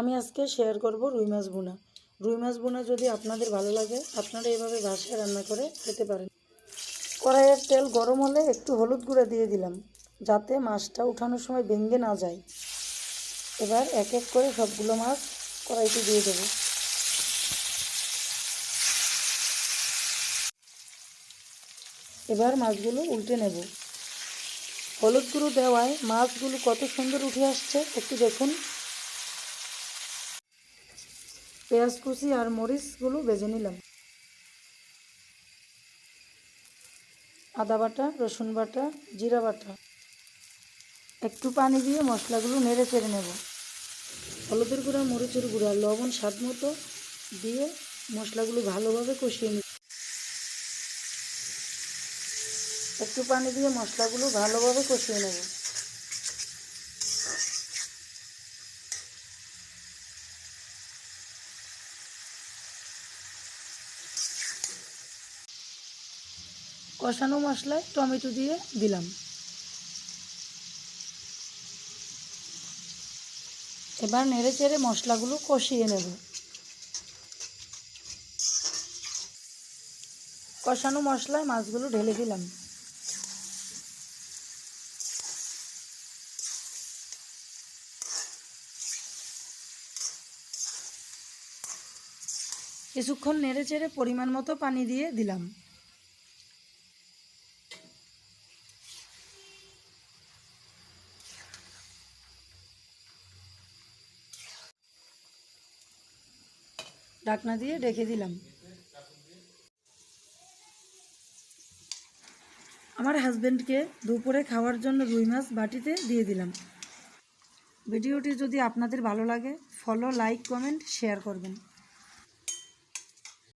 আমি আজকে শেয়ার করব রুই মাছ বোনা রুই মাছ বোনা যদি আপনাদের ভালো লাগে, আপনারা এভাবে বাসায় রান্না করে খেতে পারেন। কড়াইয়ের তেল গরম হলে একটু হলুদ গুঁড়া দিয়ে দিলাম, যাতে মাছটা উঠানোর সময় ভেঙে না যায়। এবার এক এক করে সবগুলো মাছ কড়াইতে দিয়ে দেবো। এবার মাছগুলো উল্টে নেব। হলুদ গুঁড়ো দেওয়ায় মাছগুলো কত সুন্দর উঠে আসছে, একটু দেখুন। পেঁয়াজ কুচি আর মরিচগুলো বেজে নিলাম। আদা বাটা, রসুন বাটা, জিরা বাটা। একটু পানি দিয়ে মশলাগুলো নেড়ে চেড়ে নেব। হলুদের গুঁড়া, মরিচের গুঁড়া, লবণ, স্বাদ মতো দিয়ে মশলাগুলো ভালোভাবে কষিয়ে নিই একটু পানি দিয়ে মশলাগুলো ভালোভাবে কষিয়ে নেব। কষানো মশলায় টমেটো দিয়ে দিলাম। এবার নেড়ে চেড়ে মশলাগুলো কষিয়ে নেব। কষানো মশলায় মাছগুলো ঢেলে দিলাম। কিছুক্ষণ নেড়ে চেড়ে পরিমাণ মতো পানি দিয়ে দিলাম। ঢাকনা দিয়ে রেখে দিলাম। আমার হাজব্যান্ডকে দুপুরে খাওয়ার জন্য রুই মাছ বাটিতে দিয়ে দিলাম। ভিডিওটি যদি আপনাদের ভালো লাগে ফলো লাইক কমেন্ট শেয়ার করবেন।